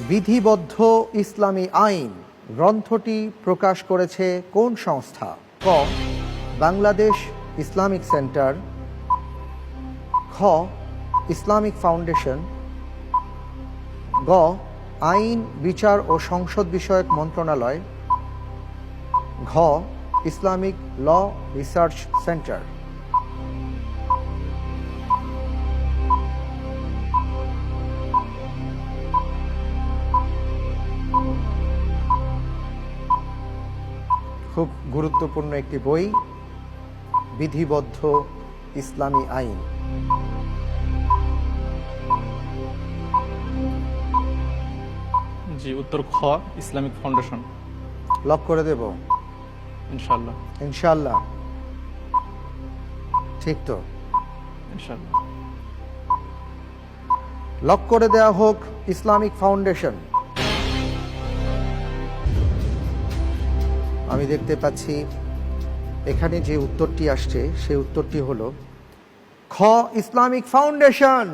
বিধিবদ্ধ ইসলামী আইন গ্রন্থটি প্রকাশ করেছে কোন সংস্থা? ক, বাংলাদেশ ইসলামিক সেন্টার। খ, ইসলামিক ফাউন্ডেশন। গ, আইন, বিচার ও সংসদ বিষয়ক মন্ত্রণালয়। ঘ, ইসলামিক ল রিসার্চ সেন্টার। খুব গুরুত্বপূর্ণ একটি বই বিধিবদ্ধ ইসলামী আইন। জি উত্তর খ ইসলামিক ফাউন্ডেশন। লক করে দেব? ইনশাল্লাহ ইনশাল্লাহ ঠিক তো? ইনশাল্লাহ লক করে দেওয়া হোক ইসলামিক ফাউন্ডেশন। আমি দেখতে পাচ্ছি এখানে যে উত্তরটি আসছে সে উত্তরটি হলো খ ইসলামিক ফাউন্ডেশন।